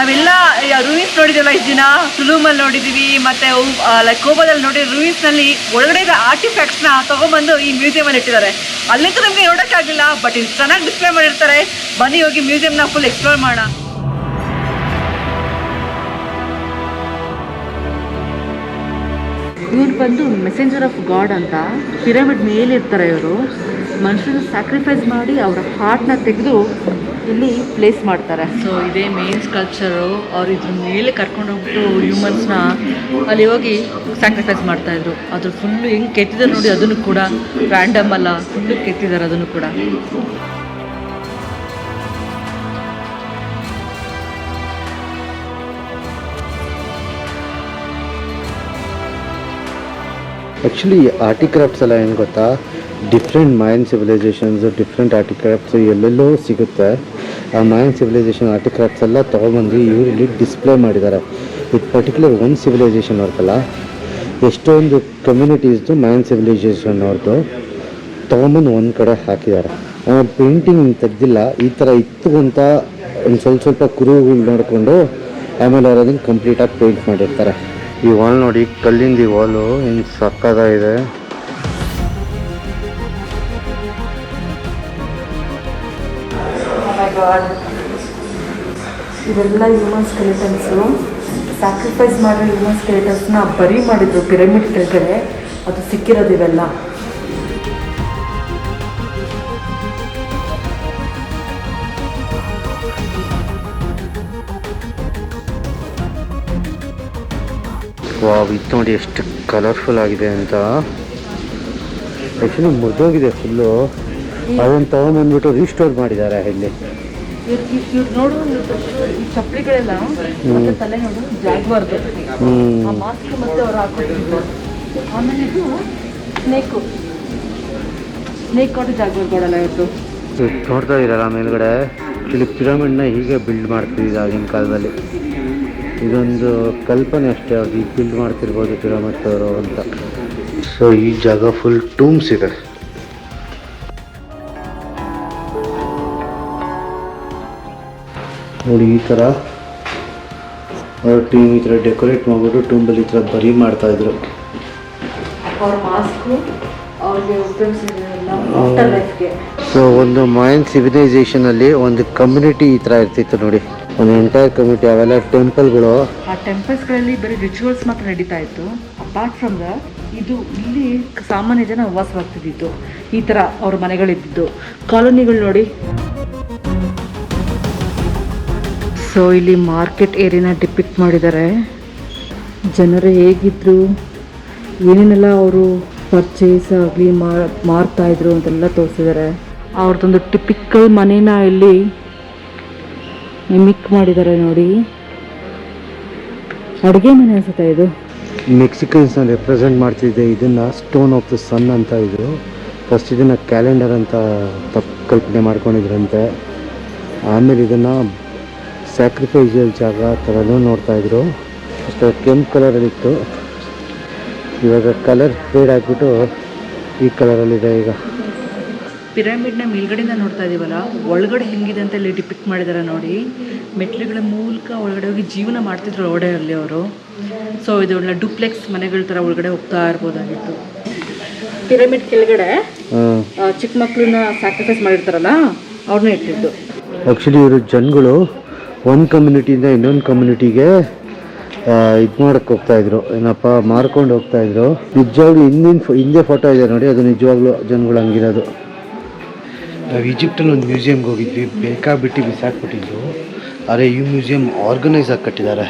ನಾವೆಲ್ಲ ರೂಯಿನ್ಸ್ ನೋಡಿದ್ದೀವಲ್ಲ ಇಷ್ಟು ದಿನ? ಸುಲೂಮಲ್ಲಿ ನೋಡಿದ್ದೀವಿ ಮತ್ತೆ ಲೈಕ್ ಕೋಬಾದಲ್ಲಿ ನೋಡಿ ರೂಯಿನ್ಸ್ನಲ್ಲಿ ಒಳಗಡೆ ಆರ್ಟಿಫ್ಯಾಕ್ಟ್ಸ್ನ ತಗೊಂಬಂದು ಈ ಮ್ಯೂಸಿಯಮಲ್ಲಿ ಇಟ್ಟಿದ್ದಾರೆ. ಅಲ್ಲಿಂದ ನಮಗೆ ನೋಡೋಕ್ಕಾಗಲಿಲ್ಲ ಬಟ್ ಇದು ಚೆನ್ನಾಗಿ ಡಿಸ್ಪ್ಲೇ ಮಾಡಿರ್ತಾರೆ. ಬನ್ನಿ, ಹೋಗಿ ಮ್ಯೂಸಿಯಂನ ಫುಲ್ ಎಕ್ಸ್ಪ್ಲೋರ್ ಮಾಡೋಣ. ಇವ್ರು ಬಂದು ಮೆಸೆಂಜರ್ ಆಫ್ ಗಾಡ್ ಅಂತ ಪಿರಮಿಡ್ ಮೇಲೆ ಇರ್ತಾರೆ ಇವರು. ಮನುಷ್ಯರು ಸ್ಯಾಕ್ರಿಫೈಸ್ ಮಾಡಿ ಅವರ ಹಾರ್ಟ್ನ ತೆಗೆದು ಇಲ್ಲಿ ಪ್ಲೇಸ್ ಮಾಡ್ತಾರೆ. ಸೊ ಇದೇ ಮೇನ್ ಸ್ಕಲ್ಪ್ಚರು ಅವ್ರು ಇದ್ರ ಮೇಲೆ ಕರ್ಕೊಂಡು ಹೋಗ್ಬಿಟ್ಟು ಹ್ಯೂಮನ್ಸ್ನ ಅಲ್ಲಿ ಹೋಗಿ ಸ್ಯಾಕ್ರಿಫೈಸ್ ಮಾಡ್ತಾಯಿದ್ರು ಅದ್ರ ಫುಲ್ಲು ಹೆಂಗೆ ಕೆತ್ತಿದ್ದಾರೆ ನೋಡಿ ಅದನ್ನು ಕೂಡ. ರ್ಯಾಂಡಮ್ ಅಲ್ಲ ಫುಲ್ಲು ಕೆತ್ತಿದ್ದಾರೆ ಅದನ್ನು ಕೂಡ. ಆ್ಯಕ್ಚುಲಿ ಆರ್ಟಿಕ್ರಾಫ್ಟ್ಸ್ ಎಲ್ಲ ಏನು ಗೊತ್ತಾ? Different main civilizations different artifacts ಎಲ್ಲೆಲ್ಲೋ ಸಿಗುತ್ತೆ. ಆ ಮೈನ್ ಸಿವಿಲೈಸೇಷನ್ ಆರ್ಟಿಕ್ರಾಫ್ಟ್ಸ್ ಎಲ್ಲ ತೊಗೊಂಬಂದು ಇಲ್ಲಿ ಡಿಸ್ಪ್ಲೇ ಮಾಡಿದ್ದಾರೆ. ಇದು ಪರ್ಟಿಕ್ಯುಲರ್ ಒಂದು ಸಿವಿಲೈಸೇಷನ್ ಅವ್ರದ್ದಲ್ಲ ಎಷ್ಟೊಂದು ಕಮ್ಯುನಿಟೀಸ್ದು ಮೈನ್ ಸಿವಿಲೈಸೇಷನ್ ಅವ್ರದ್ದು ತೊಗೊಂಬಂದು ಒಂದು ಕಡೆ ಹಾಕಿದ್ದಾರೆ. ಪೇಂಟಿಂಗ್ ತೆಗ್ದಿಲ್ಲ, ಈ ಥರ ಇತ್ತು ಅಂತ ಒಂದು ಸ್ವಲ್ಪ ಸ್ವಲ್ಪ ಕುರುಗಳು ನೋಡಿಕೊಂಡು ಆಮೇಲೆ ಅವ್ರು ಅದನ್ನು ಕಂಪ್ಲೀಟಾಗಿ ಪೇಂಟ್ ಮಾಡಿರ್ತಾರೆ. ಈ ವಾಲ್ ನೋಡಿ, ಕಲ್ಲಿಂದ ಈ ವಾಲು ಏನು ಸಕ್ಕದಾಗಿದೆ ಇವೆಲ್ಲ ಹ್ಯೂಮನ್ ಸ್ಕೆಲಿಟನ್ಸು ಸ್ಯಾಕ್ರಿಫೈಸ್ ಮಾಡಿರೋ ಹ್ಯೂಮನ್ ಸ್ಕೆಲಿಟನ್ಸ್ನ ಬರಿ ಮಾಡಿದ್ರು ಪಿರಮಿಡ್ ಕೆಳಗಡೆ ಅದು ಸಿಕ್ಕಿರೋದು ಇವೆಲ್ಲ. ವಾವ್ ಇದು ನೋಡಿ ಎಷ್ಟು ಕಲರ್ಫುಲ್ ಆಗಿದೆ ಅಂತ. ಆ್ಯಕ್ಚುಲಿ ಮುರಿದೋಗಿದೆ ಫುಲ್ಲು ಅದನ್ನು ತೊಗೊಂಬಂದ್ಬಿಟ್ಟು ರೀಸ್ಟೋರ್ ಮಾಡಿದ್ದಾರೆ ಇಲ್ಲಿ. ಇವ್ರು ನೋಡು ಈ ಚಪ್ಪಲಿಗಳೆಲ್ಲ ಮತ್ತೆ ತಲೆ ನೋಡು ಜಾಗ್ವಾರ್ದು ಹ್ಞೂ ಆ ಮಾಸ್ಕ್ ಮತ್ತೆ ಅವ್ರು ಹಾಕೊಟ್ಟಿದ್ರು ಆಮೇಲೆ ಇದು ಸ್ನೇಕು ಸ್ನೇಕ್ ಕೊಟ್ಟು ಜಾಗ್ವಾರ್ ಕೊಡಲ್ಲ ಇವತ್ತು ನೋಡ್ತಾ ಇರಲ್ಲ ಮೇಲ್ಗಡೆ. ಇಲ್ಲಿ ಪಿರಮಿಡ್ನ ಹೀಗೆ ಬಿಲ್ಡ್ ಮಾಡ್ತಿದ್ದ ಆಗಿನ ಕಾಲದಲ್ಲಿ? ಇದೊಂದು ಕಲ್ಪನೆ ಅಷ್ಟೇ ಅವ್ರು ಈಗ ಬಿಲ್ಡ್ ಮಾಡ್ತಿರ್ಬೋದು ಪಿರಮಿಡ್ಸ್ ಅವರು ಅಂತ. ಸೊ ಈ ಜಾಗ ಫುಲ್ ಟೂಮ್ಸ್ ಇದೆ. ನೋಡಿ ಈ ಥರ ಅವ್ರ ಟೀಮ್ ಈ ಥರ ಡೆಕೋರೇಟ್ ಮಾಡಿಬಿಟ್ಟು ಟೂಂಬಲ್ಲಿ ಈ ಥರ ಬರೀ ಮಾಡ್ತಾಯಿದ್ರು ಸೊ ಒಂದು ಮೈನ್ ಸಿವಿಲೈಸೇಷನಲ್ಲಿ ಒಂದು ಕಮ್ಯುನಿಟಿ ಈ ಥರ ಇರ್ತಿತ್ತು ನೋಡಿ. ಒಂದು ಎಂಟೈರ್ ಕಮ್ಯುನಿಟಿ ಅವೆಲ್ಲ ಟೆಂಪಲ್ಗಳು ಆ ಟೆಂಪಲ್ಸ್ಗಳಲ್ಲಿ ಬರೀ ರಿಚುವಲ್ಸ್ ಮಾತ್ರ ನಡೀತಾ ಇತ್ತು. ಅಪಾರ್ಟ್ ಫ್ರಮ್ ದ ಇದು ಇಲ್ಲಿ ಸಾಮಾನ್ಯ ಜನ ವಾಸವಾಗ್ತಿದ್ದಿತ್ತು ಈ ಥರ ಅವ್ರ ಮನೆಗಳಿದ್ದು ಕಾಲೋನಿಗಳು ನೋಡಿ. ಸೊ ಇಲ್ಲಿ ಮಾರ್ಕೆಟ್ ಏರಿಯಾನ ಡಿಪಿಕ್ಟ್ ಮಾಡಿದ್ದಾರೆ. ಜನರು ಹೇಗಿದ್ರು, ಏನೇನೆಲ್ಲ ಅವರು ಪರ್ಚೇಸ್ ಆಗಲಿ ಮಾರ್ತಾ ಇದ್ರು ಅಂತೆಲ್ಲ ತೋರಿಸಿದ್ದಾರೆ. ಅವ್ರದ್ದೊಂದು ಟಿಪಿಕಲ್ ಮನೇನ ಇಲ್ಲಿ ಮಿಕ್ ಮಾಡಿದ್ದಾರೆ ನೋಡಿ. ಅಡುಗೆ ಮನೆ ಅನ್ಸುತ್ತೆ ಇದು? ಮೆಕ್ಸಿಕನ್ಸ್ ರೆಪ್ರೆಸೆಂಟ್ ಮಾಡ್ತಿದ್ದೆ ಇದನ್ನ ಸ್ಟೋನ್ ಆಫ್ ದ ಸನ್ ಅಂತ ಇದು. ಫಸ್ಟ್ ಇದನ್ನ ಕ್ಯಾಲೆಂಡರ್ ಅಂತ ಕಲ್ಪನೆ ಮಾಡ್ಕೊಂಡಿದ್ರಂತೆ. ಆಮೇಲೆ ಇದನ್ನು ಸ್ಯಾಕ್ರಿಫೈಸಲ್ ಜಾಗ ಥರನೂ ನೋಡ್ತಾಯಿದ್ರು ಅಷ್ಟು ಕೆಂಪು ಕಲರಲ್ಲಿತ್ತು ಇವಾಗ ಕಲರ್ ಫೇಡ್ ಆಗಿಬಿಟ್ಟು ಈ ಕಲರಲ್ಲಿದೆ ಈಗ. ಪಿರಮಿಡ್ನ ಮೇಲ್ಗಡೆಯಿಂದ ನೋಡ್ತಾ ಇದೀವಲ್ಲ ಒಳಗಡೆ ಹೆಂಗಿದೆ ಅಂತ ಇಲ್ಲಿ ಡಿಪಿಕ್ಟ್ ಮಾಡಿದ್ದಾರೆ ನೋಡಿ. ಮೆಟ್ಲುಗಳ ಮೂಲಕ ಒಳಗಡೆ ಹೋಗಿ ಜೀವನ ಮಾಡ್ತಿದ್ರು ಒಳಗಡೆ ಅಲ್ಲಿ ಅವರು. ಸೊ ಇದು ಡುಪ್ಲೆಕ್ಸ್ ಮನೆಗಳ ಥರ ಒಳಗಡೆ ಹೋಗ್ತಾ ಇರ್ಬೋದಾಗಿತ್ತು. ಪಿರಮಿಡ್ ಕೆಳಗಡೆ ಚಿಕ್ಕ ಮಕ್ಕಳನ್ನ ಸ್ಯಾಕ್ರಿಫೈಸ್ ಮಾಡಿರ್ತಾರಲ್ಲ ಅವ್ರನ್ನ ಇಟ್ಟಿದ್ದು. ಆ್ಯಕ್ಚುಲಿ ಇವರು ಜನಗಳು ಒಂದು ಕಮ್ಯುನಿಟಿಯಿಂದ ಇನ್ನೊಂದು ಕಮ್ಯುನಿಟಿಗೆ ಇದು ಮಾಡಕ್ಕೆ ಹೋಗ್ತಾಯಿದ್ರು ಏನಪ್ಪ, ಮಾರ್ಕೊಂಡು ಹೋಗ್ತಾಯಿದ್ರು ನಿಜವಾಗ್ಲೂ ಹಿಂದಿನ ಹಿಂದೆ ಫೋಟೋ ಇದೆ ನೋಡಿ, ಅದು ನಿಜವಾಗ್ಲೂ ಜನಗಳು ಹಂಗಿರೋದು. ನಾವು ಈಜಿಪ್ಟಲ್ಲಿ ಒಂದು ಮ್ಯೂಸಿಯಮ್ಗೆ ಹೋಗಿದ್ವಿ. ಬೇಕಾಬಿಟ್ಟು ಬಿಸಾಕ್ಬಿಟ್ಟಿದ್ರು. ಆದರೆ ಈ ಮ್ಯೂಸಿಯಂ ಆರ್ಗನೈಸ್ ಆಗಿ ಕಟ್ಟಿದ್ದಾರೆ